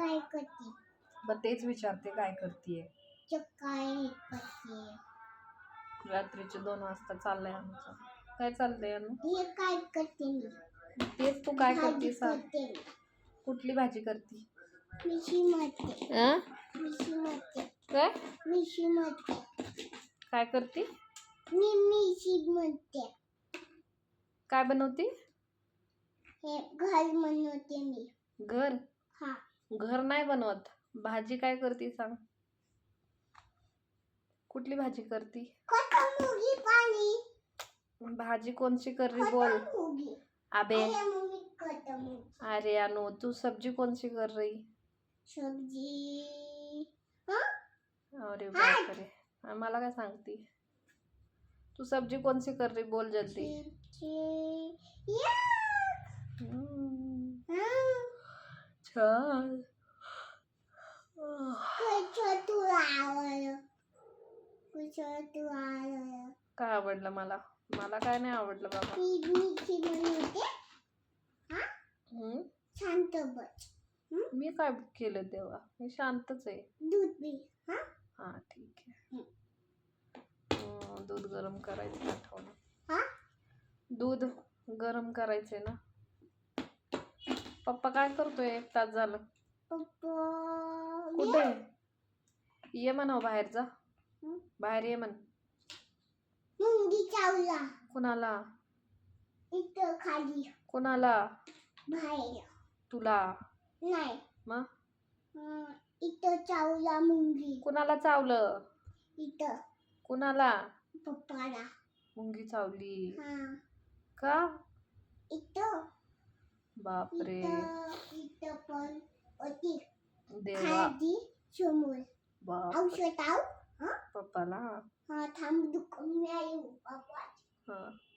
काय करते? बर तेच विचारते काय करतीये? काय करते रात्रीचे दोन वाजता चाललंय आमचं. काय चाललंय अनु? हे काय करते मी? तेच तू काय भाजी करते सांग. करते मी. कुठली भाजी करती? मिशी मरते? मिशी मरते काय? मिशी मरते काय करती? मी मिशी म्हणते काय बनवती? हे घर बनवते मी. घर? घर नाही बनवत. भाजी काय करती सांग? कुठली भाजी करती? भाजी कोणची कोणता बोल. अबे अरे अनु तू सब्जी कोणची कर रही सब्जी. हा अरे बापरे. मला काय सांगती? तू सब्जी कोणची कर रही बोल जल्दी. छान आह, कसं तुला आवडलं कसं तुला आवडलं काय आवडलं मला? मला काय नाही आवडलं बाबा. शांत बस. मी काय केलं तेव्हा? मी शांतच आहे. दूध हा? हा ठीक आहे. हम्म, दूध गरम करायचं आठवण. हा? दूध गरम करायचंय ना? पप्पा काय करतोय? एक तास झालं. पप्पा कुठे? ये म्हणाव बाहेर जा. हं? बाहेर ये म्हण. मुंगी चावला. कुणाला? इथं खाली. कुणाला? बाहेर. तुला. नाही. मग? हं, इथं चावला मुंगी. कुणाला चावलं? इथं. कुणाला? पप्पाला. मुंगी चावली. हा. का? इथं. बापरे. इथं इथं पण होती. देवा. खाली समोर बाप औषध आव. पप्पाला? हा. थांब दुकान मी येऊ बाबा. हा.